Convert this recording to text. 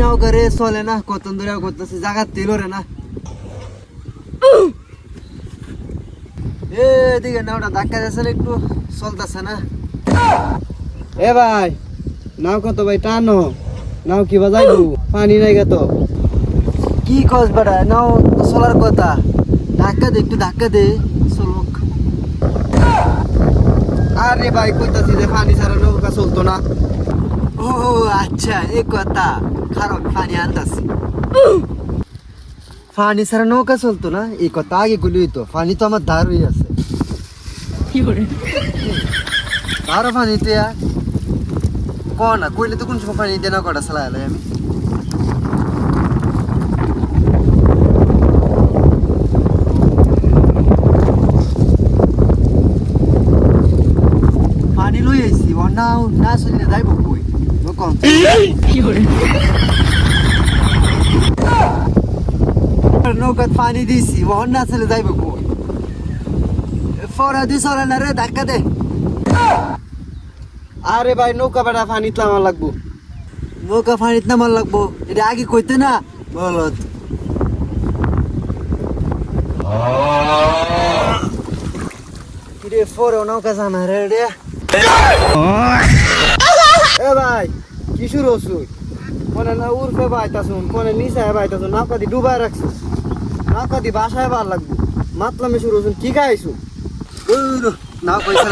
নাও করে চলে না কত দূরে করতেছে জায়গা তেল রে না। এদিকে নাওটা ধাক্কা যাচ্ছে না একটু, চলতেছে না। এ ভাই, নাও কত ভাই, টানো। নাও কি বাজাইবো, পানি নাই তো কি কস বেড়া নাও চলার কথা। ধাক্কা দে, একটু ধাক্কা দে চলুক আরে ভাই, কইতাছি যে পানি ছাড়া নৌকা চলতো না। ও আচ্ছা এই কথা। খারাপ পানি আনতাছি। পানি ছাড়া নৌকা চলতো না? এই কথা আগে গুলি তো পানি তো আমার ধারই আছে। আরও পানি দিয়া ক না কইলে তো কোন সময় পানি দিয়ে না কটা চালাই আমি পানি লই আইছি ও না না চললে যাইব কই? কম নৌকাত পানি দিছি মোহন না চলে যাইব কই? ফরা দি সরা না রে, ধাক্কা দে। আরে ভাই, নৌকা বেড়া পানিত নামার লাগবো। নৌকা পানিত নামার লাগবো। এটা আগে কইতে না, বলত। কিরে ফরে নৌকা জানা রে রে কি শুরু হচ্ছু মনে না উর্ফে বাইতাছুন মনে নিচায় বাইতাছুন নাকা দি ডুবাই রাখছু। নাকা দি বাসায় বার লাগবো। মাতলামে শুরু হচ্ছুন কি খাইছু না পয়সা